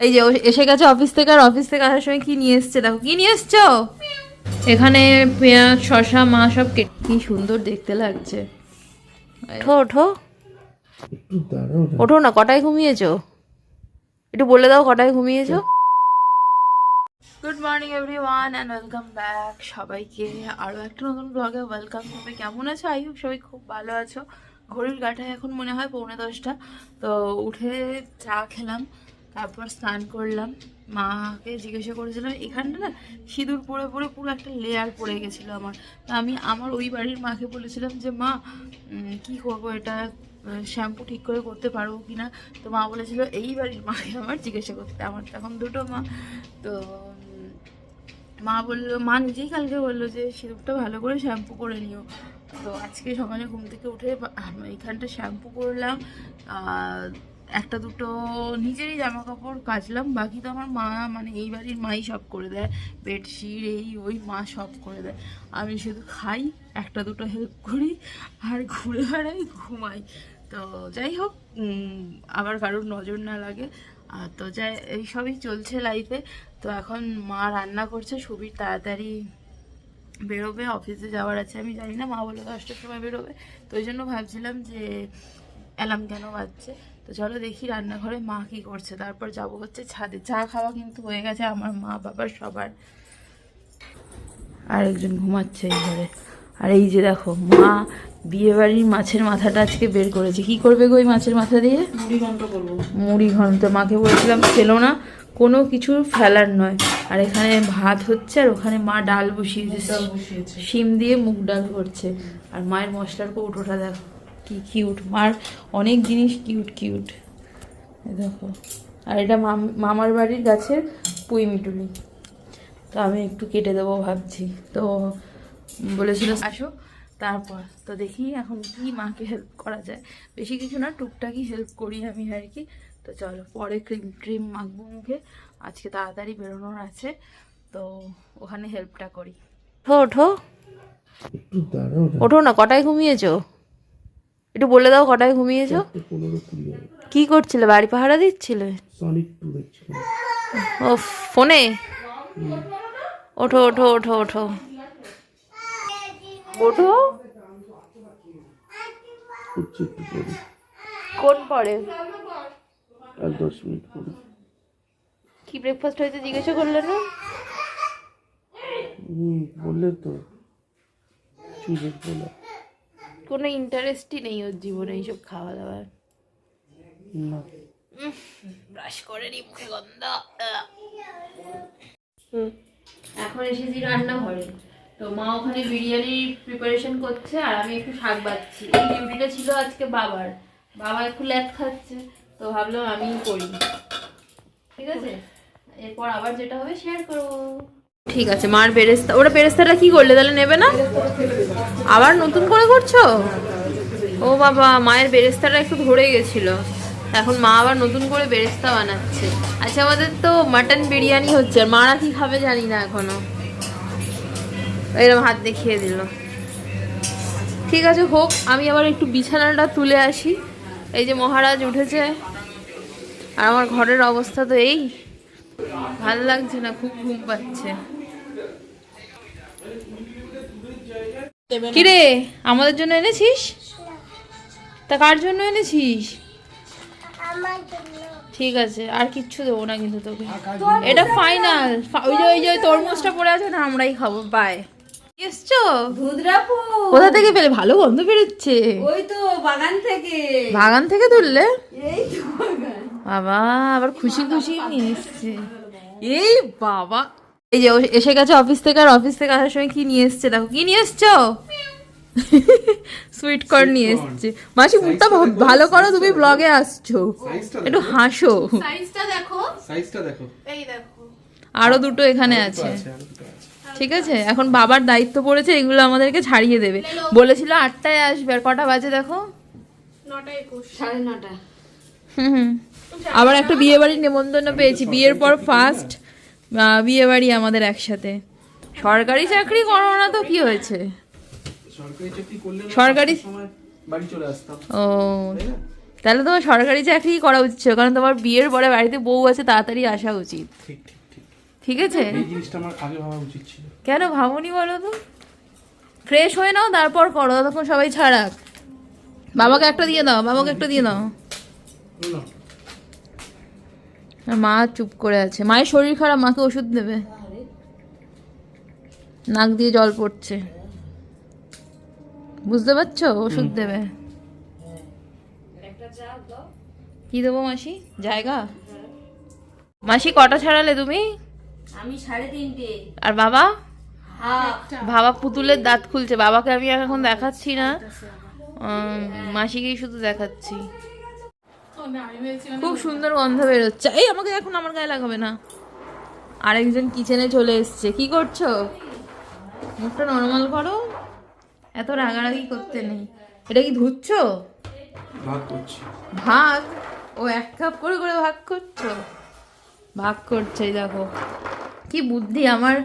এই যে ও এসে গেছে অফিস থেকে আর অফিস থেকে আসার সময় কি নিয়ে এসছে? দেখো কি নিয়ে এসছো? এখানে পেঁয়াজ শশা মা সব কেটে কি সুন্দর দেখতে লাগছে। ওঠো ওঠো। না। ওঠো না কটায় ঘুমিয়েছো? একটু বলে দাও কটায় ঘুমিয়েছো? Good morning everyone and welcome back সবাইকে। আরও একটা নতুন ব্লগে ওয়েলকাম সবাই কেমন আছো? আই হোপ সবাই খুব ভালো আছো। ঘড়ির কাটায় এখন মনে হয় পৌনে দশটা। তো উঠে চা খেলাম। তারপর স্নান করলাম। মাকে জিজ্ঞাসা করেছিলাম, এখানটা না সিঁদুর পরে পরে পুরো একটা লেয়ার পড়ে গেছিল আমার। তো আমি আমার ওই বাড়ির মাকে বলেছিলাম যে, মা কি করব? এটা শ্যাম্পু ঠিক করে করতে পারব কি না? তো মা বলেছিল, এই বাড়ির মাকে আমার জিজ্ঞাসা করতে। আমার তখন দুটো মা। তো, মা বলল, মা নিজেই কালকে বলল যে, সিঁদুরটা ভালো করে শ্যাম্পু করে নিও। তো আজকে সকালে ঘুম থেকে উঠে এইখানটা শ্যাম্পু করলাম। একটা দুটো নিজেরই জামা কাপড় কাচলাম, বাকি তো আমার মা মানে এই বাড়ির মাই সব করে দেয়। বেডশিট, এই ওই মা সব করে দেয়। আমি শুধু খাই, একটা দুটো হেল্প করি, আর ঘুরে বেড়াই, ঘুমাই। তো যাই হোক আবার কারোর নজর না লাগে। আর তো যাই এইসবই চলছে লাইফে তো এখন মা রান্না করছে, সুবীর তাড়াতাড়ি বেরোবে অফিসে যাওয়ার আছে। আমি জানি না, মা বলে দশটার সময় বেরোবে। তো ওই জন্য ভাবছিলাম যে অ্যালার্ম কেন বাজছে? তো চলো দেখি রান্নাঘরে মা কি করছে। তারপর যাব হচ্ছে ছাদে। চা খাওয়া কিন্তু হয়ে গেছে আমার মা বাবার সবার। আর একজন ঘুমাচ্ছে এই ঘরে। আর এই যে দেখো মা বিয়ে বাড়ির মাছের মাথাটা আজকে বের করেছে। কি করবে গো ওই মাছের মাথা দিয়ে? মুড়ি ঘন্ট করব। মুড়ি ঘন্ট। মাকে বলেছিলাম খেলো না কোনো কিছু ফেলার নয়। আর এখানে ভাত হচ্ছে আর ওখানে মা ডাল বসিয়েছে। শিম দিয়ে মুগ ডাল করছে। আর মায়ের মশলার কৌটোটা দেখো। কি কিউট মার অনেক জিনিস কিউট কিউট দেখো। আর এটা মাম- মামার বাড়ির গাছের পুঁই মিটুলি। তো আমি একটু কেটে দেবো ভাবছি। তো বলেছিল আসো তারপর। তো দেখি এখন কি মাকে হেল্প করা যায়। বেশি কিছু না টুকটাকই হেল্প করি আমি আর কি। তো চলো পরে ক্রিম ট্রিম মাখবো মুখে। আজকে তাড়াতাড়ি বেরোনোর আছে। তো ওখানে হেল্পটা করি। ওঠো। ওঠো না কটায় ঘুমিয়েছো? একটু বলে দাও কটায় ঘুমিয়েছো? কি করছিলে? বাড়ি পাহারা দিচ্ছিলে? ও ফোনে? ওঠো ওঠো ওঠো ওঠো। ওঠো। কোন পরে? আর দশ মিনিট পরে। কি ব্রেকফাস্ট হয়েছে জিজ্ঞাসা করলে না? বললে তো। কি না? কোনো ইন্টারেস্টই নেই ওর জীবনে এইসব খাওয়া দাওয়ার ব্রাশ করে নি মুখে গন্ধ। এখন এসেছি রান্নাঘরে। তো মা ওখানে বিরিয়ানির প্রিপারেশন করছে আর আমি একটু শাক বাচ্ছি এই ডিউটিটা ছিল আজকে বাবার। বাবা একটু ল্যাদ খাচ্ছে তো ভাবলাম আমিই করি। ঠিক আছে? এরপর আবার যেটা হবে শেয়ার করব। ঠিক আছে, মার বেরেস্তা, ওরা বেরেস্তাটা কি করলে? তাহলে নেবে না? আবার নতুন করে করছ? ও বাবা, মায়ের বেরেস্তাটা একটু ধরে গেছিল। এখন মা আবার নতুন করে বেরেস্তা বানাচ্ছে। আচ্ছা আমাদের তো মাটন বিরিয়ানি হচ্ছে, আর মারা কি খাবে জানি না এখনও। এরকম হাত দেখিয়ে দিল। ঠিক আছে, হোক, আমি আবার একটু বিছানাটা তুলে আসি। এই যে মহারাজ উঠেছে। আর আমার ঘরের অবস্থা তো এই। ভালো লাগছে না, খুব ঘুম পাচ্ছে। কিরে আমাদের জন্য এনেছিস? তা কার জন্য এনেছিস? ঠিক আছে আর কিচ্ছু দেবো না কিন্তু তোকে। এটা ফাইনাল ওই যে ওই যে তরমুজটা পড়ে আছে না আমরাই খাব। বাই এসছো? কোথা থেকে পেলে? ভালো গন্ধ বেরোচ্ছে। ওই তো বাগান থেকে। বাগান থেকে তুললে বাবা আবার খুশি খুশি নিয়ে এসছে। এই বাবা। এই যে এসে গেছে অফিস থেকে আর অফিস থেকে আসার সময় কি নিয়ে এসছে? দেখো কি নিয়ে এসছো? সুইট কর্ন নিয়ে এসছে। মাসি মুখটা ভা- ভালো করো তুমি ব্লগে আসছো। একটু হাসো। সাইজটা দেখো। সাইজটা দেখো। এই দেখো। আরও দুটো এখানে আছে। ঠিক আছে? এখন বাবার দায়িত্ব পড়েছে এগুলো আমাদেরকে ছাড়িয়ে দেবে। বলেছিল আটটায় আসবে আর কটা বাজে দেখো? সাড়ে নটা হুম হুম। আবার একটা বিয়ে বাড়ির নেমন্তন্ন পেয়েছি। বিয়ের পর ফার্স্ট বিয়ে বাড়ি আমাদের একসাথে। সরকারি চাকরি করো না তো কি হয়েছে? সরকারি ও তাহলে তোমার সরকারি চাকরি করা উচিত কারণ তোমার বিয়ের পরে বাড়িতে বউ আছে তাড়াতাড়ি আসা উচিত। ঠিক আছে? কেন ভাবনি বলো তো? ফ্রেশ হয়ে নাও তারপর করো তখন সবাই ছাড়াক। বাবাকে একটা দিয়ে দাও বাবাকে একটা দিয়ে দাও। মা চুপ করে আছে। মায়ের শরীর খারাপ মাকে ওষুধ দেবে। নাক দিয়ে জল পড়ছে। বুঝতে পারছ? ওষুধ দেবে। কি দেবো মাসি? জায়গা? মাসি কটা ছাড়ালে তুমি? আমি সাড়ে তিনটে। আর বাবা? বাবা পুতুলের দাঁত খুলছে। বাবাকে আমি এখন দেখাচ্ছি না। মাসিকেই শুধু দেখাচ্ছি। খুব সুন্দর গন্ধ বেরোচ্ছে। এই আমাকে এখন আমার গায়ে লাগাবে না। আরেকজন কিচেনে চলে এসছে। কি করছ? মুখটা নর্মাল করো। এত রাগারাগি করতে নেই। এটা কি ধুচ্ছ? ভাগ করছি। ভাগ ও এক কাপ করে করে ভাগ করছ? ভাগ করছে এই দেখো। কি বুদ্ধি? আমার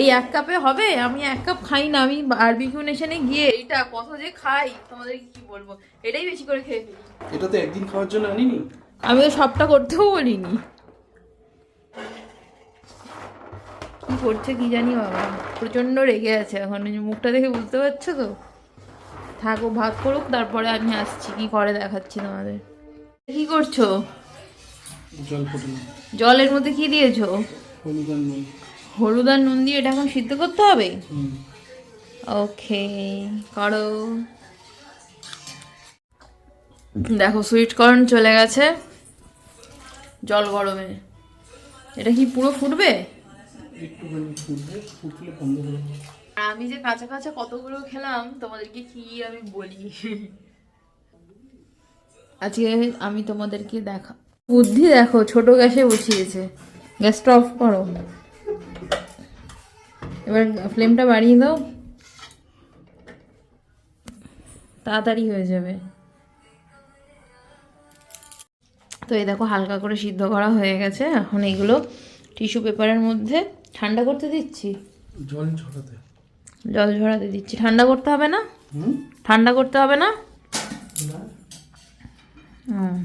এই এক কাপে হবে? আমি এক কাপ খাই না। আমি বারবিকিউ নেশনে গিয়ে এটা কত যে খাই তোমাদের কি বলব? এটাই বেশি করে খেয়ে ফেলি। এটা তো একদিন খাওয়ার জন্য আনিনি। আমি তো সবটা করতেও বলিনি। কি করছে কি জানি বাবা? প্রচণ্ড রেগে আছে এখন। মুখটা দেখে বুঝতে পারছ তো? থাকো ভাগ করুক তারপরে আমি আসছি। কি করে দেখাচ্ছি তোমাদের? কি করছ? জল জলের মধ্যে কি দিয়েছ? হলুদ আর নুন। হলুদ আর নুন দিয়ে এটা এখন সিদ্ধ করতে হবে? ওকে করো। দেখো সুইট কর্ন চলে গেছে। জল গরমে। এটা কি পুরো ফুটবে? আমি যে কাঁচা কাঁচা কতগুলো খেলাম তোমাদেরকে কি আমি বলি? আজকে আমি তোমাদেরকে দেখা বুদ্ধি দেখো ছোট গ্যাসে বসিয়েছে। গ্যাসটা অফ করো। এবার ফ্লেমটা বাড়িয়ে দাও। তাড়াতাড়ি হয়ে যাবে। তো এই দেখো হালকা করে সিদ্ধ করা হয়ে গেছে। এখন এগুলো টিস্যু পেপারের মধ্যে ঠান্ডা করতে দিচ্ছি? জল ঝরাতে। জল ঝরাতে দিচ্ছি। ঠান্ডা করতে হবে না? ঠান্ডা করতে হবে না? না। হুম।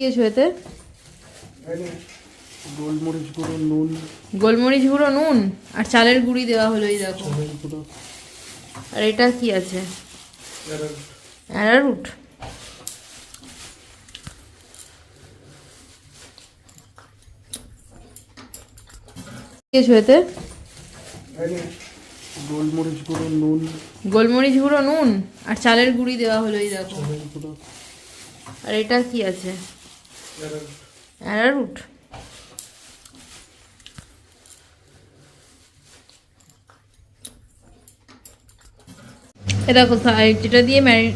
দিয়েছ এতে গোলমরিচ গুঁড়ো নুন। গোলমরিচ গুঁড়ো নুন? আর চালের গুঁড়ি দেওয়া হলো এই দেখো। আর এটা কি আছে? অ্যারারুট। দিয়েছ এতে গোলমরিচ গুঁড়ো নুন। গোলমরিচ গুঁড়ো নুন? আর চালের গুঁড়ি দেওয়া হলো এই দেখো। আর এটা কি আছে? অ্যারারুট এ দেখো যেটা দিয়ে ম্যারি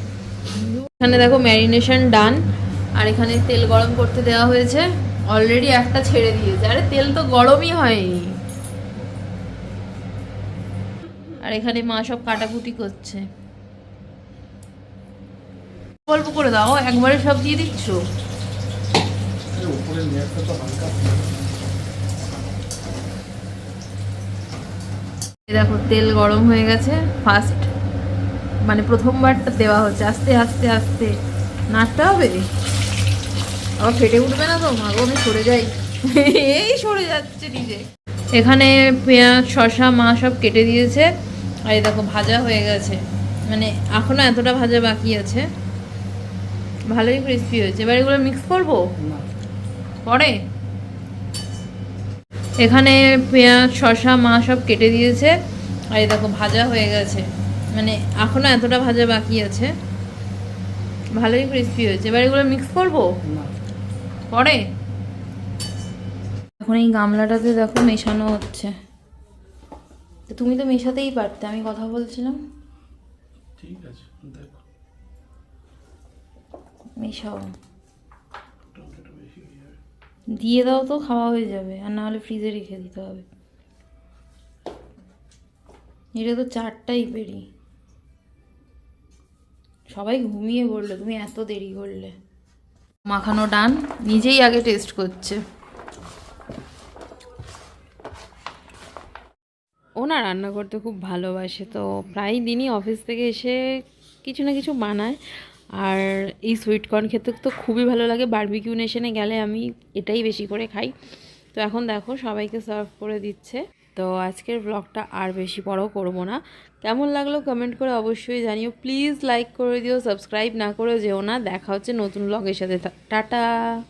এখানে দেখো ম্যারিনেশন ডান আর এখানে তেল গরম করতে দেওয়া হয়েছে। অলরেডি একটা ছেড়ে দিয়েছে। আরে, তেল তো গরমই হয়নি। আর এখানে মা সব কাটাকুটি করছে। অল্প করে দাও, একবারে সব দিয়ে দিচ্ছ? তো হালকা দেখো, তেল গরম হয়ে গেছে। ফার্স্ট মানে প্রথমবারটা দেওয়া হচ্ছে। আস্তে আস্তে আস্তে। নাড়তে হবে? আবার ফেটে উঠবে না তো? মাগো, আমি সরে যাই। এই সরে যাচ্ছে নিজে। এখানে পেঁয়াজ শশা মা সব কেটে দিয়েছে। আর এই দেখো, ভাজা হয়ে গেছে। মানে এখনও এতটা ভাজা বাকি আছে। ভালোই ক্রিস্পি হয়েছে। এবার এগুলো মিক্স করব? না। পরে? এখানে পেঁয়াজ শশা মা সব কেটে দিয়েছে। আর এই দেখো ভাজা হয়ে গেছে। মানে এখনও এতটা ভাজা বাকি আছে। ভালোই ক্রিস্পি হয়েছে। এবার এগুলো মিক্স করব? পরে? এখন এই গামলাটাতে দেখো মেশানো হচ্ছে। তুমি তো মেশাতেই পারতে আমি কথা বলছিলাম। ঠিক আছে দেখো। মেশাও টমেটো বেশি হয়ে যাবে দিয়ে দাও তো, খাওয়া হয়ে যাবে। আর না হলে ফ্রিজে রেখে দিতে হবে। এটা তো চারটাই পেরি সবাই ঘুমিয়ে পড়ল, তুমি এত দেরি করলে। মাখানো ডান, নিজেই আগে টেস্ট করছে। ও না রান্না করতে খুব ভালোবাসে, তো প্রায় দিনই অফিস থেকে এসে কিছু না কিছু বানায়। আর এই সুইট কর্ন খেতে তো খুবই ভালো লাগে। বার্বিকিউ নেশনে গেলে আমি এটাই বেশি করে খাই। তো এখন দেখো সবাইকে সার্ভ করে দিচ্ছে। তো আজকের ব্লগটা আর বেশি বড় করব না। কেমন লাগল কমেন্ট করে অবশ্যই জানিও। প্লিজ লাইক করে দিও সাবস্ক্রাইব না করে যেও না। দেখা হচ্ছে নতুন ব্লগের সাথে। টাটা!